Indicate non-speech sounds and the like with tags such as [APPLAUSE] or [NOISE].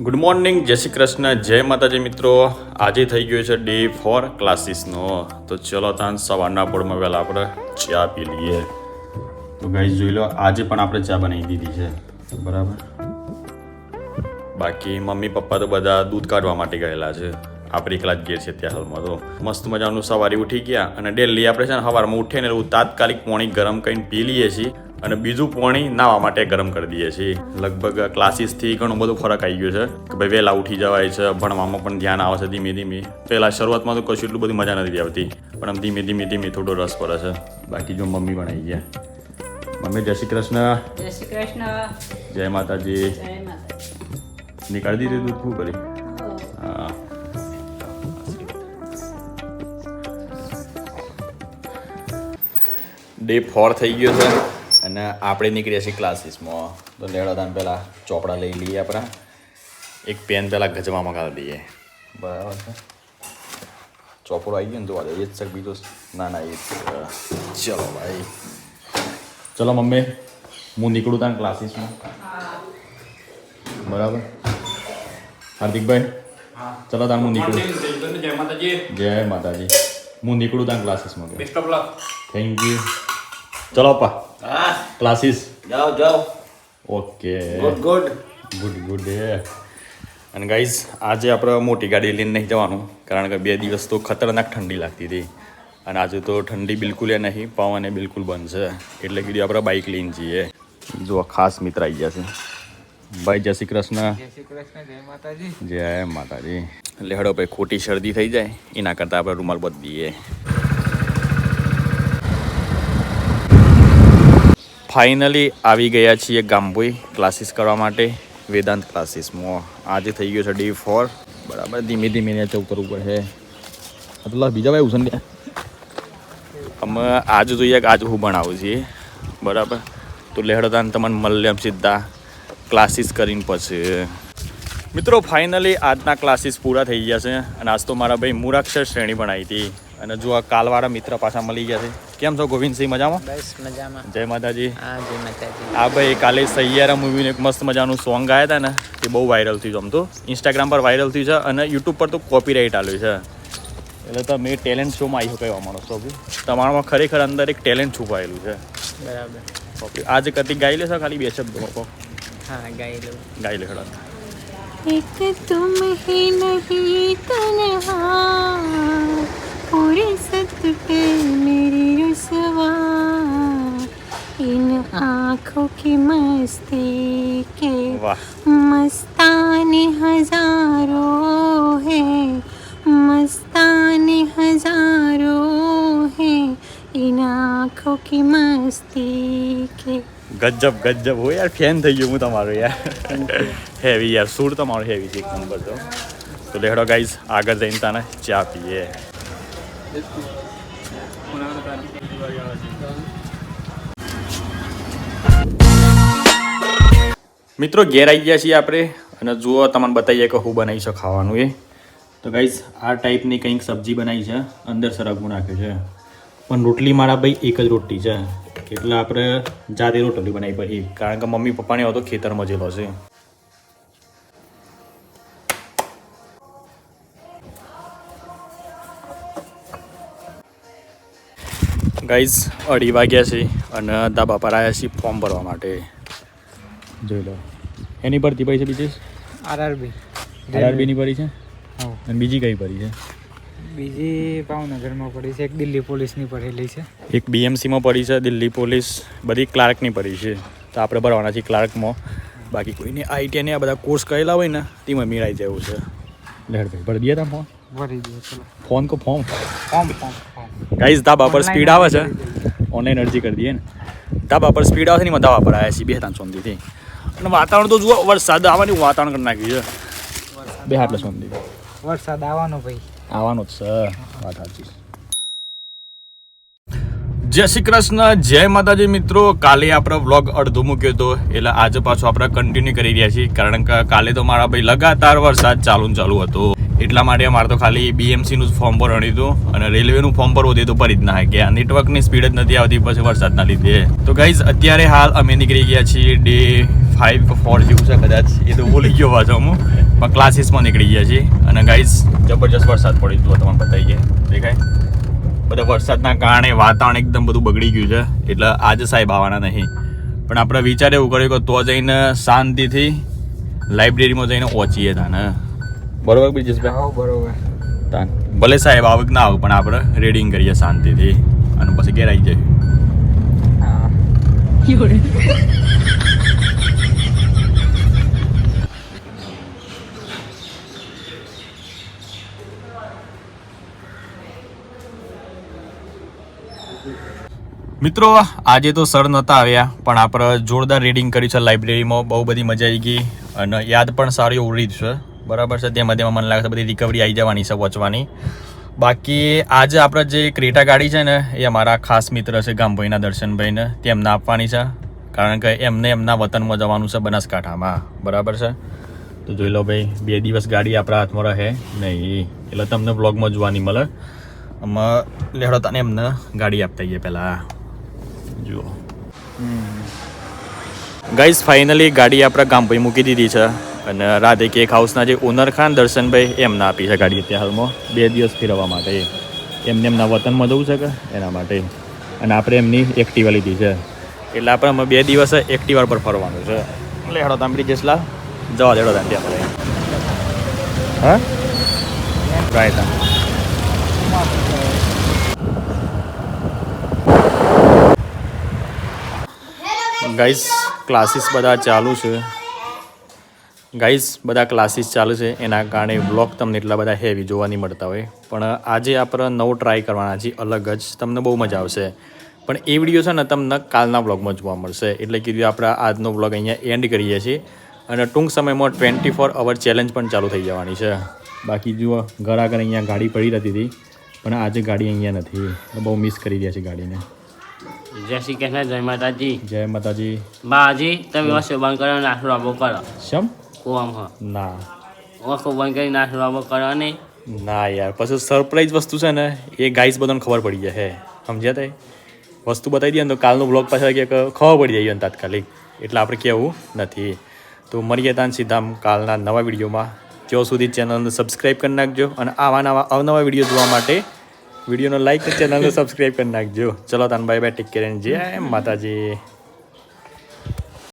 Good morning જય શ્રી કૃષ્ણ, જય માતાજી મિત્રો. આજે થઈ ગયો છે ડે ફોર ક્લાસીસનો તો ચલો તાન સવારના પોળમાં વહેલા આપણે ચા પી લઈએ. તો ગાઈઝ જોઈ લો, આજે પણ આપણે ચા બનાવી દીધી છે. બરાબર? બાકી મમ્મી પપ્પા તો બધા દૂધ કાઢવા માટે ગયેલા છે. આપણે એકલા જ ઘેર છે ત્યાં હાલમાં તો મસ્ત મજાનું સવારે ઉઠી ગયા અને ડેલી આપણે છે ને સવારમાં ઉઠીને એવું તાત્કાલિક પાણી ગરમ કરીને પી લઈએ છીએ અને બીજું પાણી નાવા માટે ગરમ કરી દઈએ છીએ. લગભગ ક્લાસીસથી ઘણું બધું ફરક આવી ગયો છે કે ભાઈ વહેલા ઉઠી જવાય છે ભણવામાં પણ ધ્યાન આવે છે ધીમે ધીમે. પહેલાં શરૂઆતમાં તો કશું એટલું બધી મજા નથી આવતી પણ આમ ધીમે ધીમે ધીમે થોડો રસ પડે છે. બાકી જો મમ્મી પણ આવી ગયા. મમ્મી જય શ્રી કૃષ્ણ. જય શ્રી કૃષ્ણ. જય માતાજી. નીકળી નીકાળી દીધું દૂધ શું કરી? ડે ફોર થઈ ગયો છે અને આપણે નીકળ્યા છીએ ક્લાસીસમાં. તો લેડા તાન પહેલાં ચોપડા લઈ લઈએ આપણા. એક પેન પહેલાં ગજવા મગાવી દઈએ બરાબર છે. ચોપડો આવી ગયો ને તો દે. એ જ છે બીજો ના ના એ ચલો ભાઈ. ચલો મમ્મી હું નીકળું તાન ક્લાસીસમાં. બરાબર. હાર્દિકભાઈ ચલો તાન હું નીકળું. જય માતાજી. જય માતાજી. હું નીકળું તાન ક્લાસીસમાં. Best of luck thank you ચલો અપ્પા હા ક્લાસીસ જાઓ જાઓ okay good good good good અને ગાઈઝ આજે આપણે મોટી ગાડી લઈને નહીં જવાનું કારણ કે બે દિવસ તો ખતરનાક ઠંડી લાગતી હતી. અને આજે તો ઠંડી બિલકુલ એ નહીં પવન એ બિલકુલ બંધ છે. એટલે કીધું આપણે બાઇક લઈને જઈએ. જો ખાસ મિત્ર આવી ગયા છે. ભાઈ જય શ્રી કૃષ્ણ. જય શ્રી કૃષ્ણ જય માતાજી. જય માતાજી. એટલે હડો ભાઈ ખોટી શરદી થઈ જાય એના કરતાં આપણે રૂમાલ બદલીએ. ફાઇનલી આવી ગયા છીએ ગામભોઈ ક્લાસીસ કરવા માટે, વેદાંત ક્લાસીસમાં આજે થઈ ગયો છે ડી ફોર બરાબર, ધીમે ધીમે ને ઉપર કરવું પડશે અતલા બીજા ભાઈ ઉસન અમે આજે જોઈએ કે આજે હું ભણાવું છીએ. બરાબર? તો લેહડતાન તમને મલ્યમ સીધા ક્લાસીસ કરીને પછી. મિત્રો ફાઇનલી આજના ક્લાસીસ પૂરા થઈ ગયા છે. અને આજ તો મારા ભાઈ મૂળાક્ષર શ્રેણી ભણાવી હતી. અને જો આ કાલવાળા મિત્ર પાછા મળી ગયા છે. કેમ છો ગોવિંદસિંહ મજામાં? મજામાં. જય માતાજી. આ ભાઈ કાલે સૈયારા મૂવીનું એક મસ્ત મજાનું સોંગ ગાયા હતા ને એ બહુ વાયરલ થયું આમ તો. ઇન્સ્ટાગ્રામ પર વાયરલ થયું છે અને યુટ્યુબ પર તો કોપીરાઇટ આવ્યું છે. એટલે તો મેં ટેલેન્ટ શોમાં આવી શકાય અમારો છો તમારામાં ખરેખર અંદર એક ટેલેન્ટ છુપાયેલું છે. બરાબર. ઓકે આજે કદી ગાઈ લેશો ખાલી બે શબ્દ? હા ગાઈ લઉં. ગાઈ લે એક તુમ હે નહીં તનહા પૂરે સત પે आँखों की मस्ती के વાહ मस्ताने हजारों है मस्ताने हजारों है इन आँखों की मस्ती के ગજબ ગજબ હો યાર ફેન થઈ ગયો હું તમારો યાર હેવી યાર સૂર તમારો હેવી છે એક નંબર તો તો લેહડો ગાઈઝ આગળ જઈને તાને ચા પીએ મિત્રો, ઘેર આવી ગયા છીએ આપણે અને જુઓ, તમને બતાવીએ કે હું બનાવી છે ખાવાનું એ. તો ગાઈઝ આ ટાઈપની કંઈક સબ્જી બનાવી છે. અંદર સરગવું નાખ્યું છે. પણ રોટલી મારા ભાઈ એક જ રોટલી છે. એટલે આપણે જાતે રોટલી બનાવી પછી. કારણ કે મમ્મી પપ્પાને હતો, ખેતરમાં જેલો છે. ગાઈઝ અઢી વાગ્યા છે અને ધાબા પર આવ્યા છીએ ફોર્મ ભરવા માટે. જોઈ લો. એની ભરતી પડી છે બીજી આરઆરબી. આરઆરબીની ભરી છે? અને બીજી કઈ ભરી છે? બીજી ભાવનગરમાં પડી છે એક દિલ્હી પોલીસની પડેલી છે. એક બીએમસીમાં પડી છે દિલ્હી પોલીસ બધી ક્લાર્કની પડી છે. તો આપણે ભરવાના છીએ ક્લાર્કમાં. બાકી કોઈને આઈટીઆઈને આ બધા કોર્સ કરેલા હોય ને તેમાં મેળાઈ જવું છે. લેડ ભાઈ ભરી દઈએ તમે ભરી દો ચલો. ફોન કો ફોર્મ ફોર્મ ફોર્મ ગાઈઝ ધાબા પર સ્પીડ આવે છે. દઈએ. ઓનલાઈન અરજી કરી દઈએ ને. ધાબા પર સ્પીડ આવે છે ને એમાં ધાબા પર આવ્યા છીએ બે ત્રણ સોંદીથી અને વાતાવરણ તો જુઓ વરસાદ આવવાની વાતાવરણ કરી નાખ્યું છે. બે હાટલે સોંદી વરસાદ આવવાનો ભાઈ. આવવાનો જ છે. વાત સાચી જય શ્રી કૃષ્ણ, જય માતાજી મિત્રો. કાલે આપણે વ્લોગ અડધો મૂક્યો હતો એટલે આજે પાછો આપણે કન્ટિન્યુ કરી રહ્યા છીએ. કારણ કે કાલે તો મારા ભાઈ લગાતાર વરસાદ ચાલુ ચાલુ હતો. એટલા માટે અમારે તો ખાલી બીએમસી નું ફોર્મ ભરવાનું હતું અને રેલવેનું ફોર્મ ભરવું હતું તો ભરી જ ના ગયા નેટવર્કની સ્પીડ જ નથી આવતી, પછી વરસાદના લીધે. તો ગાઈઝ અત્યારે હાલ અમે નીકળી ગયા છીએ ડે ફાઈવ ફોર જેવું છે કદાચ. એ તો ભૂલી ગયો પાછો હું. પણ ક્લાસીસમાં નીકળી ગયા છીએ. અને ગાઈઝ જબરજસ્ત વરસાદ પડી જુઓ તમને બતાવીએ. દેખાય? બધા વરસાદના કારણે વાતાવરણ એકદમ બધું બગડી ગયું છે. એટલે આજે સાહેબ આવવાના નહીં. પણ આપણે વિચાર એવું કર્યું કે તો જઈને શાંતિથી લાઇબ્રેરીમાં જઈને પહોંચીએ તાને બરોબર બ્રિજેશભાઈ હા બરોબર. તાન. ભલે સાહેબ આવક ના આવે પણ આપણે રીડિંગ કરીએ શાંતિથી. અને પછી ઘેર આવી જાય [LAUGHS] મિત્રો, આજે તો સર નહોતા આવ્યા, પણ આપણે જોરદાર રીડિંગ કર્યું છે લાઇબ્રેરીમાં બહુ બધી મજા આવી ગઈ અને યાદ પણ સારી ઉડી છે. બરાબર છે, તેમાં તેમાં મને લાગે છે બધી રિકવરી આવી જવાની છે પહોંચવાની બાકી આજે આપણે જે ક્રેટા ગાડી છે ને, એ અમારા ખાસ મિત્ર છે ગામભાઈના દર્શનભાઈને તેમને આપવાની છે. કારણ કે એમને એમના વતનમાં જવાનું છે બનાસકાંઠામાં. બરાબર છે? તો જોઈ લો ભાઈ, બે દિવસ ગાડી આપણા હાથમાં રહે. નહીં, એટલે તમને બ્લોગમાં જોવાની મળે. આમાં લેહડો તને એમને ગાડી આપતા જઈએ પહેલાં. જુઓ. ગાઈઝ ફાઇનલી ગાડી આપણા ગામભાઈ મૂકી દીધી છે. અને રાધે કેક હાઉસના જે ઓનર ખાન દર્શનભાઈ, એમને આપી છે ગાડી અત્યારે હાલમાં. બે દિવસ ફેરવવા માટે. એમને એમના વતનમાં જવું છે કે? એના માટે. અને આપણે એમની એક્ટિવા લીધી છે. એટલે આપણે અમે બે દિવસ એક્ટિવા પર ફરવાનું છે. હેડો તાંબડી જેસલા જવા દેડો તાંડી આપણે હા? રાઈટ ગાઈઝ ક્લાસીસ બધા ચાલુ છે. ગાઈસ બધા ક્લાસીસ ચાલુ છે. એના કારણે બ્લોગ તમને એટલા બધા હેવી જોવા નહીં મળતા હોય. પણ આજે આપણે નવો ટ્રાય કરવાના છીએ, અલગ જ. તમને બહુ મજા આવશે. પણ એ વીડિયો છે ને તમને કાલના બ્લોગમાં જોવા મળશે. એટલે કીધું આપણે આજનો બ્લોગ અહીંયા એન્ડ કરીએ છીએ. અને ટૂંક સમયમાં ટ્વેન્ટી ફોર અવર ચેલેન્જ પણ ચાલુ થઈ જવાની છે. બાકી જુઓ, ઘર આગળ અહીંયા ગાડી પડી રહેતી હતી. પણ આજે ગાડી અહીંયા નથી. બહુ મિસ કરી રહ્યા છે ગાડીને. જય શ્રી કૃષ્ણ જય માતાજી. જય માતાજી. બાજી તમે ઓછો બંધ કરો નાસ્તો આબો કરો. શમ? કોમ હ. ના. ઓછો બંધ કરી નાસ્તો આબો કરો ને. ના યાર પછી સરપ્રાઈઝ વસ્તુ છે ને એ ગાઈસ બધાને ખબર પડી જાય હે. સમજ્યા તે? વસ્તુ બતાવી દઈએ ને તો કાલનો બ્લોગ પાછળ કે ખબર પડી જાય તાત્કાલિક. એટલે આપણે કહેવું નથી. તો મળીએ તાન સીધા કાલના નવા વિડીયોમાં ત્યાં સુધી ચેનલને સબસ્ક્રાઈબ કરી નાખજો અને આવા નવા અવનવા વીડિયો જોવા માટે વિડીયોનો લાઈક ચેનલને સબસ્ક્રાઈબ કરી નાખજો. ચલો તાન બાય ટેક કેર જય માતાજી.